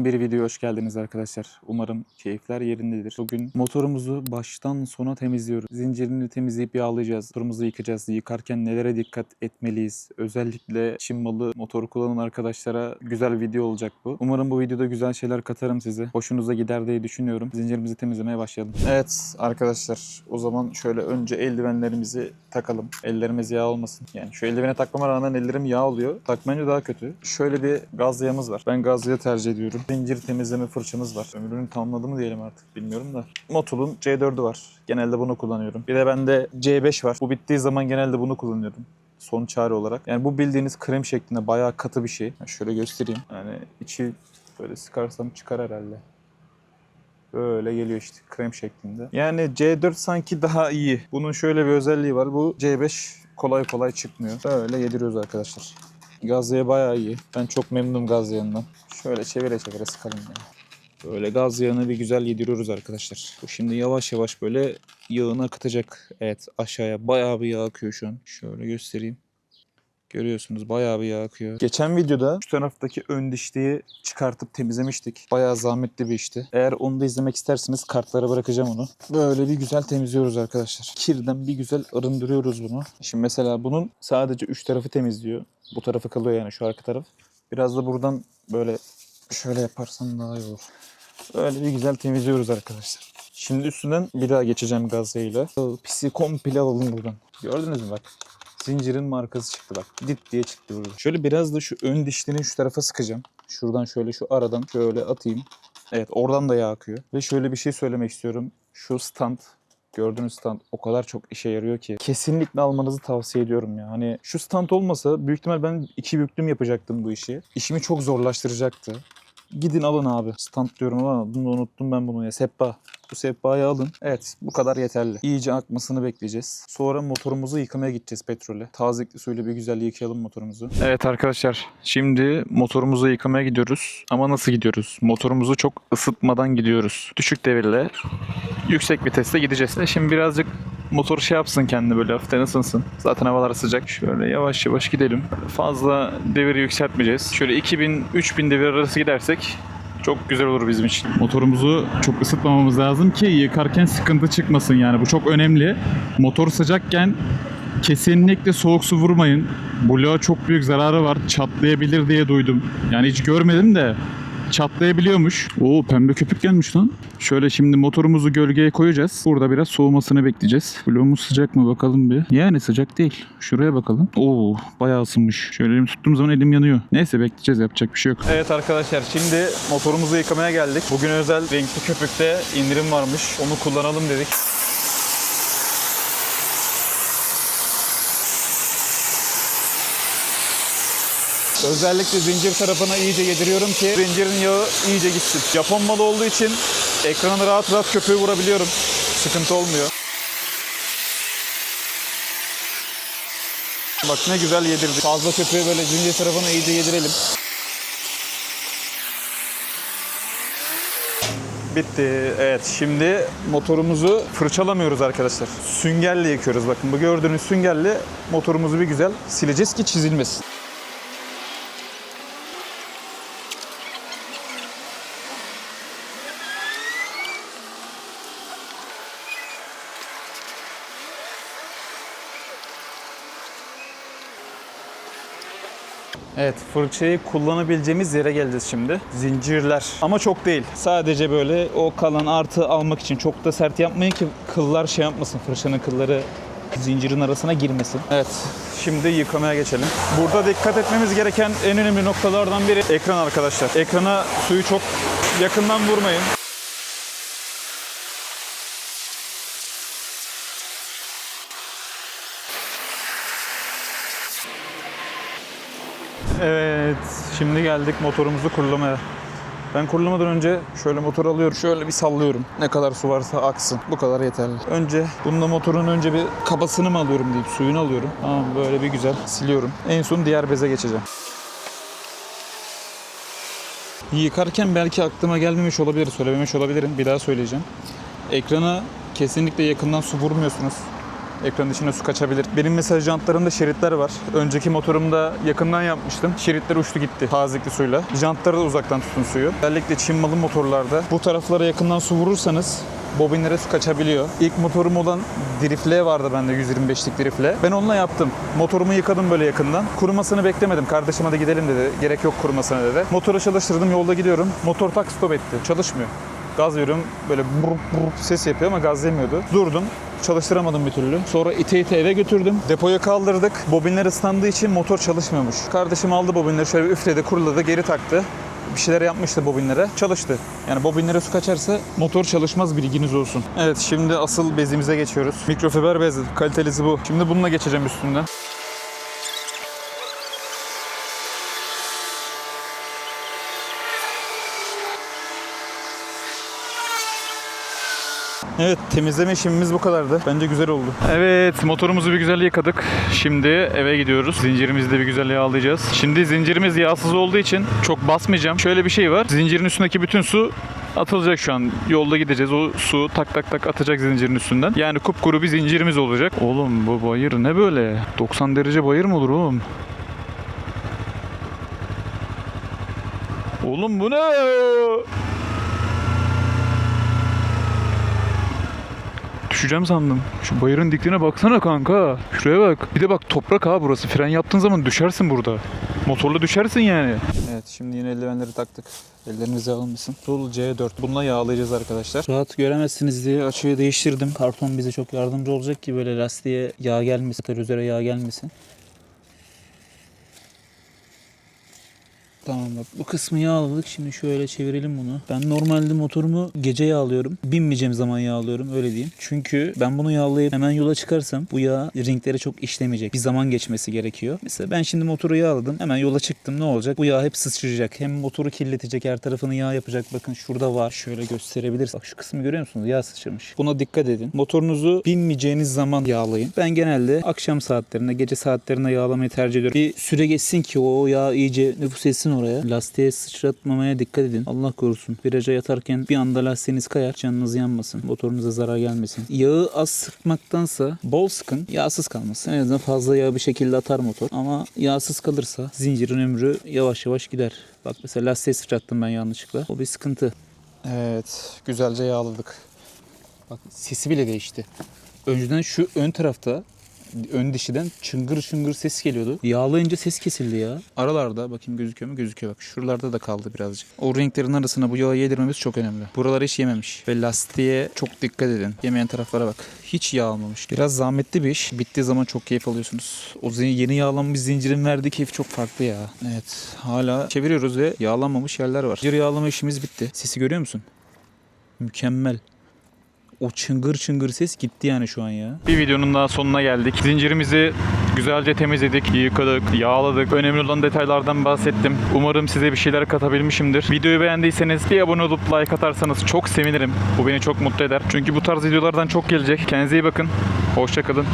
Yeni bir video hoş geldiniz arkadaşlar. Umarım keyifler yerindedir. Bugün motorumuzu baştan sona temizliyoruz. Zincirini temizleyip yağlayacağız. Motorumuzu yıkacağız. Yıkarken nelere dikkat etmeliyiz? Özellikle Çin malı motor kullanan arkadaşlara güzel video olacak bu. Umarım bu videoda güzel şeyler katarım size. Hoşunuza gider diye düşünüyorum. Zincirimizi temizlemeye başlayalım. Evet arkadaşlar o zaman şöyle önce eldivenlerimizi takalım. Ellerimiz yağ olmasın. Yani şu eldivene takmama rağmen ellerim yağ oluyor. Takmayınca daha kötü. Şöyle bir gaz yağımız var. Ben gaz yağı tercih ediyorum. Zincir temizleme fırçamız var. Ömrünü tamamladı mı diyelim artık bilmiyorum da. Motul'un C4'ü var. Genelde bunu kullanıyorum. Bir de bende C5 var. Bu bittiği zaman genelde bunu kullanıyorum son çare olarak. Yani bu bildiğiniz krem şeklinde bayağı katı bir şey. Yani şöyle göstereyim. Yani içi böyle sıkarsam çıkar herhalde. Böyle geliyor işte krem şeklinde. Yani C4 sanki daha iyi. Bunun şöyle bir özelliği var. Bu C5 kolay kolay çıkmıyor. Böyle yediriyoruz arkadaşlar. Gaz yağı bayağı iyi. Ben çok memnunum gaz yağından. Şöyle çevire çevire sıkalım yani. Böyle gaz yağını bir güzel yediriyoruz arkadaşlar. Bu şimdi yavaş yavaş böyle yağını akıtacak. Evet aşağıya bayağı bir yağ akıyor şu an. Şöyle göstereyim. Görüyorsunuz bayağı bir yağ akıyor. Geçen videoda şu taraftaki ön dişliği çıkartıp temizlemiştik. Bayağı zahmetli bir işti. Eğer onu da izlemek isterseniz kartlara bırakacağım onu. Böyle bir güzel temizliyoruz arkadaşlar. Kirden bir güzel arındırıyoruz bunu. Şimdi mesela bunun sadece üç tarafı temizliyor. Bu tarafı kalıyor yani şu arka taraf. Biraz da buradan böyle şöyle yaparsam daha iyi olur. Böyle bir güzel temizliyoruz arkadaşlar. Şimdi üstünden bir daha geçeceğim gaz yağıyla. O Pisi komple alalım buradan. Gördünüz mü bak. Zincirin markası çıktı bak. Dit diye çıktı burada. Şöyle biraz da şu ön dişliğini şu tarafa sıkacağım. Şuradan şöyle şu aradan şöyle atayım. Evet oradan da yağ akıyor. Ve şöyle bir şey söylemek istiyorum. Şu stand Gördüğünüz stand o kadar çok işe yarıyor ki. Kesinlikle almanızı tavsiye ediyorum ya. Hani şu stand olmasa büyük ihtimal ben iki büklüm yapacaktım bu işi. İşimi çok zorlaştıracaktı. Gidin alın abi. Stand diyorum ama bunu unuttum ben bunu ya. Seppa. Bu seppayı alın. Evet bu kadar yeterli. İyice akmasını bekleyeceğiz. Sonra motorumuzu yıkamaya gideceğiz petrole. Tazikli suyla bir güzel yıkayalım motorumuzu. Evet arkadaşlar şimdi motorumuzu yıkamaya gidiyoruz. Ama nasıl gidiyoruz? Motorumuzu çok ısıtmadan gidiyoruz. Düşük devirle yüksek viteste gideceğiz. E Şimdi birazcık motor şey yapsın kendi böyle hafiften ısınsın. Zaten havalar sıcak. Şöyle yavaş yavaş gidelim. Fazla deviri yükseltmeyeceğiz. Şöyle 2000-3000 devir arası gidersek çok güzel olur bizim için. Motorumuzu çok ısıtmamamız lazım ki yıkarken sıkıntı çıkmasın yani. Bu çok önemli. Motor sıcakken kesinlikle soğuk su vurmayın. Bloğa çok büyük zararı var. Çatlayabilir diye duydum. Yani hiç görmedim de çatlayabiliyormuş. Oo pembe köpük gelmiş lan. Şöyle şimdi motorumuzu gölgeye koyacağız. Burada biraz soğumasını bekleyeceğiz. Bloğumuz sıcak mı bakalım bir. Yani sıcak değil. Şuraya bakalım. Oo bayağı ısınmış. Şöyle elim tuttuğum zaman elim yanıyor. Neyse bekleyeceğiz yapacak bir şey yok. Evet arkadaşlar şimdi motorumuzu yıkamaya geldik. Bugün özel renkli köpükte indirim varmış. Onu kullanalım dedik. Özellikle zincir tarafına iyice yediriyorum ki zincirin yağı iyice gitsin. Japon malı olduğu için ekrana rahat rahat köpüğü vurabiliyorum. Sıkıntı olmuyor. Bak ne güzel yedirdik. Fazla köpüğü böyle zincir tarafına iyice yedirelim. Bitti. Evet şimdi motorumuzu fırçalamıyoruz arkadaşlar. Süngerle yıkıyoruz. Bakın bu gördüğünüz süngerle motorumuzu bir güzel sileceğiz ki çizilmesin. Evet fırçayı kullanabileceğimiz yere geleceğiz şimdi. Zincirler ama çok değil. Sadece böyle o kalan artı almak için çok da sert yapmayın ki kıllar şey yapmasın. Fırçanın kılları zincirin arasına girmesin. Evet şimdi yıkamaya geçelim. Burada dikkat etmemiz gereken en önemli noktalardan biri ekran arkadaşlar. Ekrana suyu çok yakından vurmayın. Evet, şimdi geldik motorumuzu kurulamaya. Ben kurulamadan önce şöyle motor alıyorum, şöyle bir sallıyorum. Ne kadar su varsa aksın. Bu kadar yeterli. Önce bununla motorun önce bir kabasını mı alıyorum deyip suyunu alıyorum. Tamam böyle bir güzel siliyorum. En son diğer beze geçeceğim. Yıkarken belki aklıma gelmemiş olabilir, söylememiş olabilirim. Bir daha söyleyeceğim. Ekrana kesinlikle yakından su vurmuyorsunuz. Ekranın içine su kaçabilir. Benim mesela jantlarımda şeritler var. Önceki motorumda yakından yapmıştım. Şeritler uçtu gitti tazikli suyla. Jantları da uzaktan tutun suyu. Özellikle Çin malı motorlarda bu taraflara yakından su vurursanız bobinlere su kaçabiliyor. İlk motorum olan drifle vardı bende 125'lik drifle. Ben onunla yaptım. Motorumu yıkadım böyle yakından. Kurumasını beklemedim. Kardeşim hadi gidelim dedi. Gerek yok kurumasına dedi. Motoru çalıştırdım yolda gidiyorum. Motor tak stop etti. Çalışmıyor. Gaz veriyorum böyle burup burup ses yapıyor ama gaz yemiyordu. Durdum. Çalıştıramadım bir türlü. Sonra ite ite eve götürdüm. Depoya kaldırdık. Bobinler ıslandığı için motor çalışmıyormuş. Kardeşim aldı bobinleri şöyle üfledi, kuruladı, geri taktı. Bir şeyler yapmıştı bobinlere. Çalıştı. Yani bobinlere su kaçarsa motor çalışmaz bilginiz olsun. Evet şimdi asıl bezimize geçiyoruz. Mikrofiber bez. Kalitelisi bu. Şimdi bununla geçeceğim üstünden. Evet temizleme işlemimiz bu kadardı. Bence güzel oldu. Evet motorumuzu bir güzel yıkadık. Şimdi eve gidiyoruz. Zincirimizi de bir güzel yağlayacağız. Şimdi zincirimiz yağsız olduğu için çok basmayacağım. Şöyle bir şey var. Zincirin üstündeki bütün su atılacak şu an. Yolda gideceğiz. O su tak tak tak atacak zincirin üstünden. Yani kupkuru bir zincirimiz olacak. Oğlum bu bayır ne böyle? 90 derece bayır mı olur oğlum? Oğlum bu ne? Düşeceğim sandım. Şu bayırın dikliğine baksana kanka. Şuraya bak. Bir de bak toprak ha burası. Fren yaptığın zaman düşersin burada. Motorla düşersin yani. Evet şimdi yine eldivenleri taktık. Elleriniz yağlamasın. Tool C4. Bununla yağlayacağız arkadaşlar. Rahat göremezsiniz diye açıyı değiştirdim. Karton bize çok yardımcı olacak ki böyle lastiğe yağ gelmesin, katalizöre yağ gelmesin. Tamam bak bu kısmı yağladık. Şimdi şöyle çevirelim bunu. Ben normalde motorumu gece yağlıyorum. Binmeyeceğim zaman yağlıyorum öyle diyeyim. Çünkü ben bunu yağlayıp hemen yola çıkarsam bu yağ ringlere çok işlemeyecek. Bir zaman geçmesi gerekiyor. Mesela ben şimdi motoru yağladım. Hemen yola çıktım ne olacak? Bu yağ hep sıçrayacak. Hem motoru kirletecek her tarafını yağ yapacak. Bakın şurada var. Şöyle gösterebiliriz. Bak şu kısmı görüyor musunuz? Yağ sıçramış. Buna dikkat edin. Motorunuzu binmeyeceğiniz zaman yağlayın. Ben genelde akşam saatlerinde, gece saatlerinde yağlamayı tercih ediyorum. Bir süre geçsin ki o yağ iyice nüfus etsin oraya. Lastiğe sıçratmamaya dikkat edin. Allah korusun. Viraja yatarken bir anda lastiğiniz kayar. Canınız yanmasın. Motorunuza zarar gelmesin. Yağı az sıkmaktansa bol sıkın. Yağsız kalmasın. En azından fazla yağ bir şekilde atar motor. Ama yağsız kalırsa zincirin ömrü yavaş yavaş gider. Bak mesela lastiğe sıçrattım ben yanlışlıkla. O bir sıkıntı. Evet. Güzelce yağladık. Bak sesi bile değişti. Önceden şu ön tarafta ön dişiden çıngır çıngır ses geliyordu. Yağlayınca ses kesildi ya. Aralarda bakayım gözüküyor mu? Gözüküyor bak. Şuralarda da kaldı birazcık. O renklerin arasına bu yağı yedirmemiz çok önemli. Buralar hiç yememiş. Ve lastiğe çok dikkat edin. Yemeyen taraflara bak. Hiç yağ almamış. Biraz zahmetli bir iş. Bittiği zaman çok keyif alıyorsunuz. O yeni yağlanmış zincirin verdiği keyif çok farklı ya. Evet. Hala çeviriyoruz ve yağlanmamış yerler var. Zincir yağlama işimiz bitti. Sesi görüyor musun? Mükemmel o çıngır çıngır ses gitti yani şu an ya. Bir videonun daha sonuna geldik. Zincirimizi güzelce temizledik, yıkadık, yağladık. Önemli olan detaylardan bahsettim. Umarım size bir şeyler katabilmişimdir. Videoyu beğendiyseniz bir abone olup like atarsanız çok sevinirim. Bu beni çok mutlu eder. Çünkü bu tarz videolardan çok gelecek. Kendinize iyi bakın. Hoşçakalın.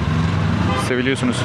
Seviliyorsunuz.